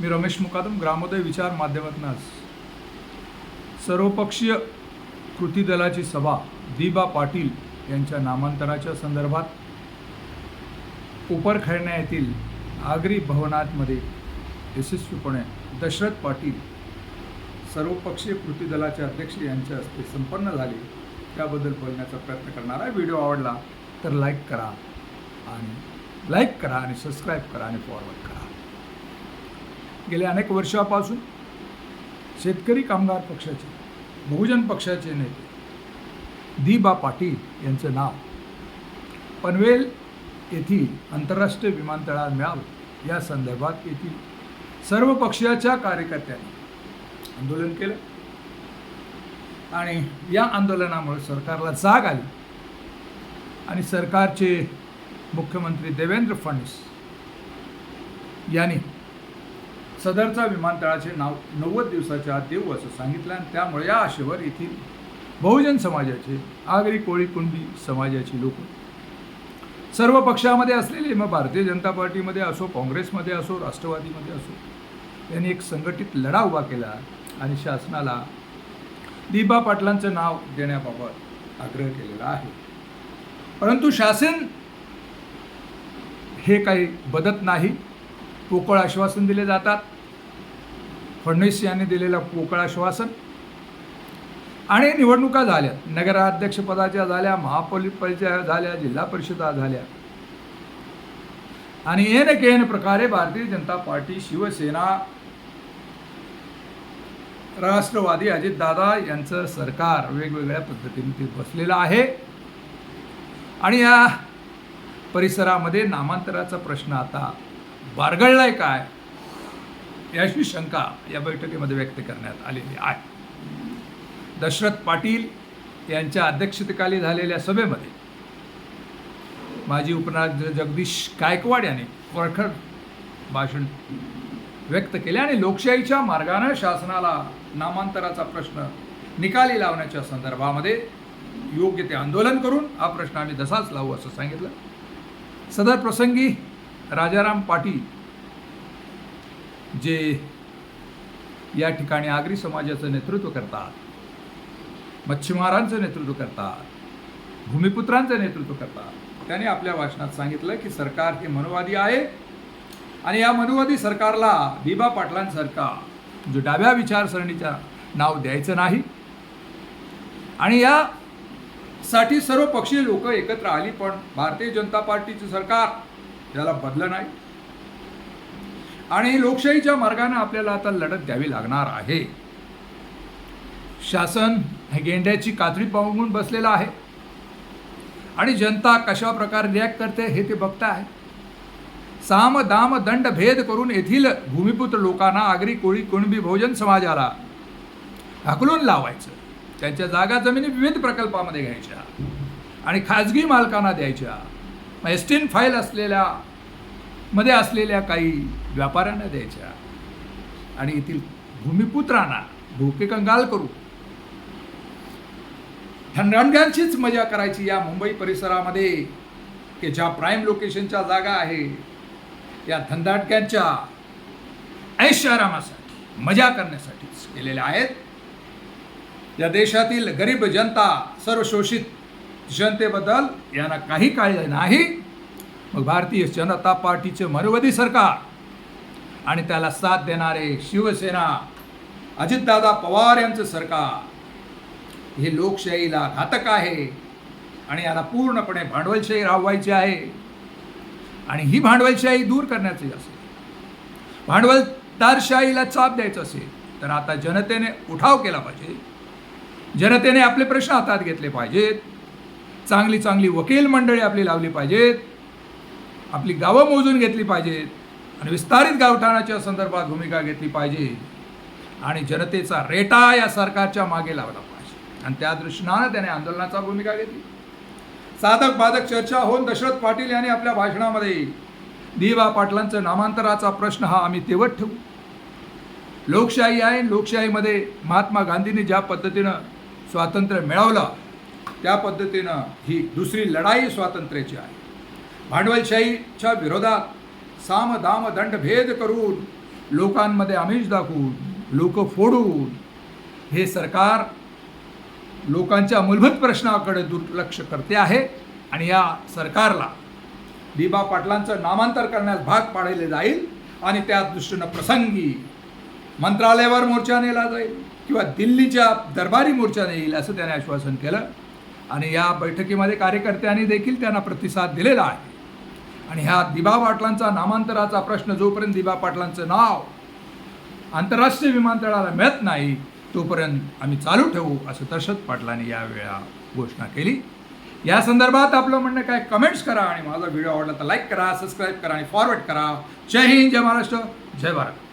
मी रमेश मुकादम ग्रामोदय विचार माध्यमातून आज सर्वपक्षीय कृती दलाची सभा दिबा पाटील यांच्या नामांतराच्या संदर्भात उपरखैरण्या येथील आगरी भवनातमध्ये यशस्वीपणे दशरथ पाटील सर्वपक्षीय कृती दलाचे अध्यक्ष यांच्या हस्ते संपन्न झाले त्याबद्दल बोलण्याचा प्रयत्न करणारा व्हिडिओ आवडला तर लाईक करा आणि लाईक करा आणि सबस्क्राईब करा आणि फॉरवर्ड करा. गेल्या अनेक वर्षापासून शेतकरी कामगार पक्षाचे बहुजन पक्षाचे नेते दिबा पाटील यांचं नाव पनवेल येथील आंतरराष्ट्रीय विमानतळावर मिळावं. या संदर्भात येथील सर्व पक्षाच्या कार्यकर्त्यांनी आंदोलन केलं आणि या आंदोलनामुळे सरकारला जाग आली आणि सरकारचे मुख्यमंत्री देवेंद्र फडणवीस यांनी सदरचा विमानतळाचे नाव नव्वद दिवसाच्या आत देऊ असं सांगितलं आणि त्यामुळे या आशेवर येथील बहुजन समाजाचे आगरी कोळी कुणबी समाजाची लोक सर्व पक्षामध्ये असलेले मग भारतीय जनता पार्टीमध्ये असो काँग्रेसमध्ये असो राष्ट्रवादीमध्ये असो त्यांनी एक संघटित लढा उभा केला आणि शासनाला दिबा पाटलांचं नाव देण्याबाबत आग्रह केलेला आहे. परंतु शासन हे काही बदत नाही. पोकळ आश्वासन दिले जातात. फडणवीस यांनी दिलेलं पोकळ आश्वासन. आणि निवडणुका झाल्या. नगराध्यक्षपदाच्या झाल्या महापालिकेच्या झाल्या जिल्हा परिषदा झाल्या. आणि येन केन प्रकारे भारतीय जनता पार्टी शिवसेना राष्ट्रवादी अजितदादा यांचं सरकार वेगवेगळ्या पद्धतीने ते बसलेलं आहे. आणि या परिसरामध्ये नामांतराचा प्रश्न आता बारगळलाय काय? याची शंका या बैठकीमध्ये व्यक्त करण्यात आलेली आहे. दशरथ पाटील यांच्या अध्यक्षतेखाली झालेल्या सभेमध्ये माजी उपराज्य जगदीश गायकवाड यांनी परखड भाषण व्यक्त केले आणि लोकशाहीच्या मार्गानं शासनाला नामांतराचा प्रश्न निकाली लावण्याच्या संदर्भामध्ये योग्य ते आंदोलन करून हा प्रश्न आम्ही तसाच लावू असं सांगितलं. सदर प्रसंगी राजाराम पाटील जे या ठिकाणी आगरी समाजाचं नेतृत्व करतात मच्छीमारांचं नेतृत्व करतात भूमिपुत्रांचं नेतृत्व करतात त्याने आपल्या भाषणात सांगितलं की सरकार हे मनोवादी आहे आणि या मनोवादी सरकारला बिबा पाटलांसारखा जो डाव्या विचारसरणीच्या नाव द्यायचं नाही. आणि या साठी सर्व पक्षीय लोक एकत्र आली पण भारतीय जनता पार्टीचं सरकार याला बदलं नाही. आणि लोकशाहीच्या मार्गाने आपल्याला आता लढत द्यावी लागणार आहे. शासन हे गेंड्याची कातडी पाहून बसलेलं आहे. आणि जनता कशा प्रकारे रिॲक्ट करते हे ते बघताय. साम दाम दंड भेद करून येथील भूमिपुत्र लोकांना आगरी कोळी कुणबी भोजन समाजाला ढकलून लावायचं. त्यांच्या जागा जमिनी विविध प्रकल्पामध्ये घ्यायच्या. आणि खाजगी मालकांना द्यायच्या. एस्टीन फाईल असलेल्या मध्ये असलेल्या काही व्यापाऱ्यांना द्यायच्या. आणि येथील भूमिपुत्रांना भूके कंगाल करू. ह्या रणगांचीच मजा करायची या मुंबई परिसरामध्ये की ज्या प्राईम लोकेशनच्या जागा आहे या धंदाटक्यांच्या ऐशारामासाठी मजा करण्यासाठीच केलेल्या आहेत. या देशातील गरीब जनता सर्व शोषित जनतेबद्दल यांना काही काळजी नाही. मग भारतीय जनता पार्टीचे मनोवादी सरकार आणि त्याला साथ देणारे शिवसेना अजितदादा पवार यांचं सरकार हे लोकशाहीला घातक आहे आणि याला पूर्णपणे भांडवलशाही राबवायची आहे. आणि ही भांडवलशाही दूर करण्याची असेल भांडवलदारशाहीला चाप द्यायचं असेल तर आता जनतेने उठाव केला पाहिजे. जनतेने आपले प्रश्न हातात घेतले पाहिजेत. चांगली चांगली वकील मंडळी आपली लावली पाहिजेत. आपली गावं मोजून घेतली पाहिजेत. आणि विस्तारित गावठाणाच्या संदर्भात भूमिका घेतली पाहिजे. आणि जनतेचा रेटा या सरकारच्या मागे लावला पाहिजे. आणि त्या दृष्टीनं त्याने आंदोलनाचा भूमिका घेतली. साधक बाधक चर्चा होऊन दशरथ पाटील यांनी आपल्या भाषणामध्ये दिवा पाटलांचं नामांतराचा प्रश्न हा आम्ही तेवत ठेवू. लोकशाही आहे लोकशाहीमध्ये महात्मा गांधींनी ज्या पद्धतीनं स्वातंत्र्य मिळवलं त्या पद्धतीनं ही दुसरी लढाई स्वातंत्र्याची आहे. भांडवलशाहीच्या विरोधात साम दाम दंड भेद करून लोकांमध्ये आमिष दाखवून लोक फोडून हे सरकार लोकांच्या मूलभूत प्रश्नाकडे दुर्लक्ष करते आहे आणि या सरकारला दिबा पाटलांचं नामांतर करण्यास भाग पाडले जाईल आणि त्या दृष्टीनं प्रसंगी मंत्रालयावर मोर्चा नेला जाईल किंवा दिल्लीच्या दरबारी मोर्चा नेईल असं त्याने आश्वासन केलं. आणि या बैठकीमध्ये कार्यकर्त्यांनी देखील त्यांना प्रतिसाद दिलेला आहे. आणि ह्या दिबा पाटलांचा नामांतराचा प्रश्न जोपर्यंत दिबा पाटलांचं नाव आंतरराष्ट्रीय विमानतळाला मिळत नाही तोपर्यंत आम्ही चालू ठेवू असं दर्शत पाटलांनी यावेळा घोषणा केली. या संदर्भात आपलं म्हणणं काय? कमेंट्स करा आणि माझा व्हिडिओ आवडला तर लाईक करा सबस्क्राईब करा आणि फॉरवर्ड करा. जय हिंद जय महाराष्ट्र जय भारत.